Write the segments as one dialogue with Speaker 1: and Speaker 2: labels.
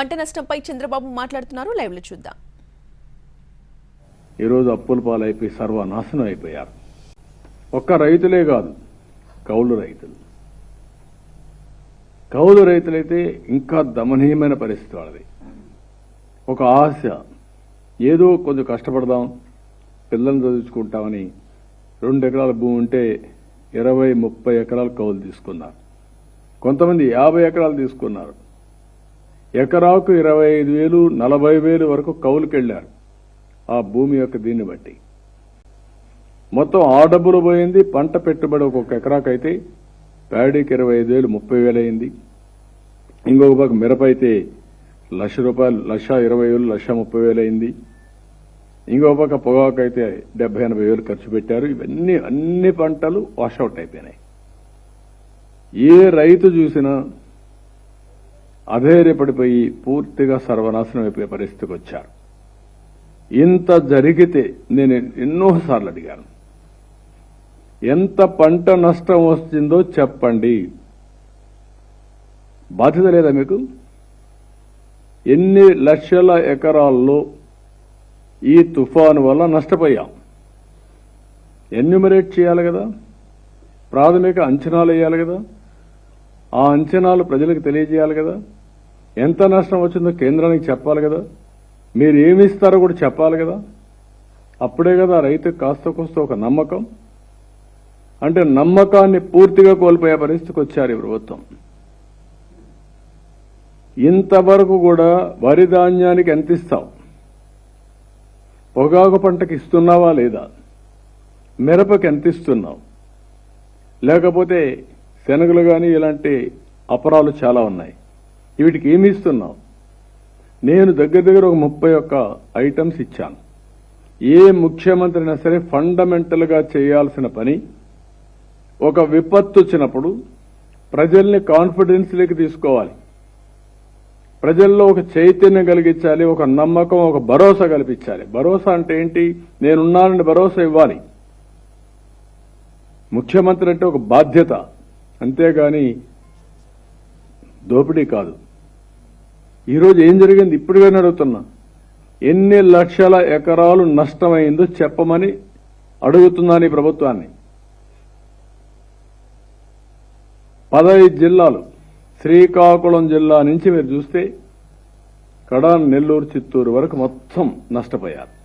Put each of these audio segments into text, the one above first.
Speaker 1: పంట నష్టంపై చంద్రబాబు మాట్లాడుతున్నారు. లైవ్లో చూద్దాం
Speaker 2: ఈరోజు అప్పుల పాలైపోయి సర్వనాశనం అయిపోయారు. ఒక్క రైతులే కాదు కౌలు రైతులు. కౌలు రైతులైతే ఇంకా దమనీయమైన పరిస్థితి వాళ్ళది. ఒక ఆశ ఏదో కొంచెం కష్టపడదాం పిల్లల్ని చదివించుకుంటామని రెండు ఎకరాల భూమి ఉంటే ఇరవై ముప్పై ఎకరాలు కౌలు తీసుకున్నారు. కొంతమంది యాభై ఎకరాలు తీసుకున్నారు. ఎకరాకు ఇరవై ఐదు వేలు నలభై వేలు వరకు కౌలుకెళ్ళారు ఆ భూమి యొక్క దీన్ని బట్టి. మొత్తం ఆ డబ్బులు పోయింది పంట పెట్టుబడి ఒక్కొక్క ఎకరాకైతే ప్యాడీకి ఇరవై ఐదు వేలు ముప్పై వేలు అయింది. ఇంకొక పక్క మిరప అయితే లక్ష రూపాయలు లక్ష ఇరవై వేలు లక్ష ముప్పై వేలు అయింది. ఇంకొక పక్క పొగాకు అయితే డెబ్బై ఎనభై వేలు ఖర్చు పెట్టారు. ఇవన్నీ అన్ని పంటలు వాషౌట్ అయిపోయినాయి. ఏ రైతు చూసినా అధైర్యపడిపోయి పూర్తిగా సర్వనాశనం అయిపోయే పరిస్థితికి వచ్చారు. ఇంత జరిగితే నేను ఎన్నోసార్లు అడిగాను. ఎంత పంట నష్టం వస్తుందో చెప్పండి. బాధ్యత లేదా మీకు? ఎన్ని లక్షల ఎకరాల్లో ఈ తుఫాను వల్ల నష్టపోయాం? ఎన్యుమరేట్ చేయాలి కదా? ప్రాథమిక అంచనాలు వేయాలి కదా? ఆ అంచనాలు ప్రజలకు తెలియజేయాలి కదా? ఎంత నష్టం వచ్చిందో కేంద్రానికి చెప్పాలి కదా. మీరు ఏమి ఇస్తారో కూడా చెప్పాలి కదా. అప్పుడే కదా రైతు కాస్త కోస్త ఒక నమ్మకం. అంటే నమ్మకాన్ని పూర్తిగా కోల్పోయే పరిస్థితికి వచ్చారు ఈ ప్రభుత్వం. ఇంతవరకు కూడా వరి ధాన్యానికి ఎంత ఇస్తావు? పొగాకు పంటకి ఇస్తున్నావా లేదా? మిరపకి ఎంత ఇస్తున్నావు? లేకపోతే శనగలు కానీ ఇలాంటి అపరాలు చాలా ఉన్నాయి. వీటికి ఏమి ఇస్తున్నావు? నేను దగ్గర దగ్గర ఒక ముప్పై ఒక్క ఐటమ్స్ ఇచ్చాను. ఏ ముఖ్యమంత్రి అయినా సరే ఫండమెంటల్గా చేయాల్సిన పని ఒక విపత్తు వచ్చినప్పుడు ప్రజల్ని కాన్ఫిడెన్స్లోకి తీసుకోవాలి. ప్రజల్లో ఒక చైతన్యం కలిగించాలి ఒక నమ్మకం ఒక భరోసా కల్పించాలి. భరోసా అంటే ఏంటి? నేనున్నానని భరోసా ఇవ్వాలి. ముఖ్యమంత్రి అంటే ఒక బాధ్యత. అంతేగాని దోపిడీ కాదు. ఈరోజు ఏం జరిగింది? ఇప్పటికే అడుగుతున్నా. ఎన్ని లక్షల ఎకరాలు నష్టమైందో చెప్పమని అడుగుతున్నాను ఈ ప్రభుత్వాన్ని. పదహైదు జిల్లాలు శ్రీకాకుళం జిల్లా నుంచి మీరు చూస్తే కడాన్ నెల్లూరు చిత్తూరు వరకు మొత్తం నష్టపోయారు.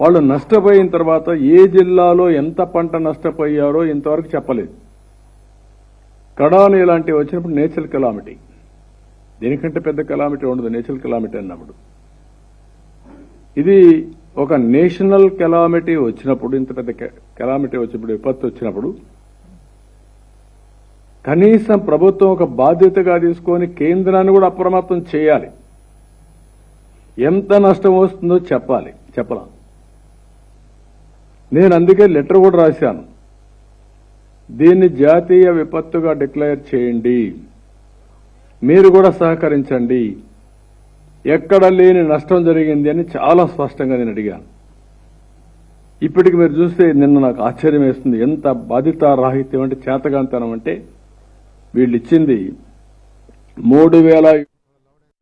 Speaker 2: వాళ్ళు నష్టపోయిన తర్వాత ఏ జిల్లాలో ఎంత పంట నష్టపోయారో ఇంతవరకు చెప్పలేదు. కడాన్ ఇలాంటివి వచ్చినప్పుడు నేచురల్ కెలామిటీ. దీనికంటే పెద్ద కెలామిటీ ఉండదు నేచురల్ కెలామిటీ అన్నప్పుడు ఇది ఒక నేషనల్ కెలామిటీ వచ్చినప్పుడు ఇంత పెద్ద కెలామిటీ వచ్చినప్పుడు విపత్తు వచ్చినప్పుడు కనీసం ప్రభుత్వం ఒక బాధ్యతగా తీసుకొని కేంద్రాన్ని కూడా అప్రమత్తం చేయాలి. ఎంత నష్టం వస్తుందో చెప్పాలి చెప్పలా? నేను అందుకే లెటర్ కూడా రాశాను. దీన్ని జాతీయ విపత్తుగా డిక్లేర్ చేయండి. మీరు కూడా సహకరించండి. ఎక్కడ లేని నష్టం జరిగింది అని చాలా స్పష్టంగా నేను అడిగాను. ఇప్పటికి మీరు చూస్తే నిన్న నాకు ఆశ్చర్యం వేస్తుంది. ఎంత బాధిత రాహిత్యం అంటే చేతగాంతనం అంటే వీళ్ళు ఇచ్చింది మూడు వేల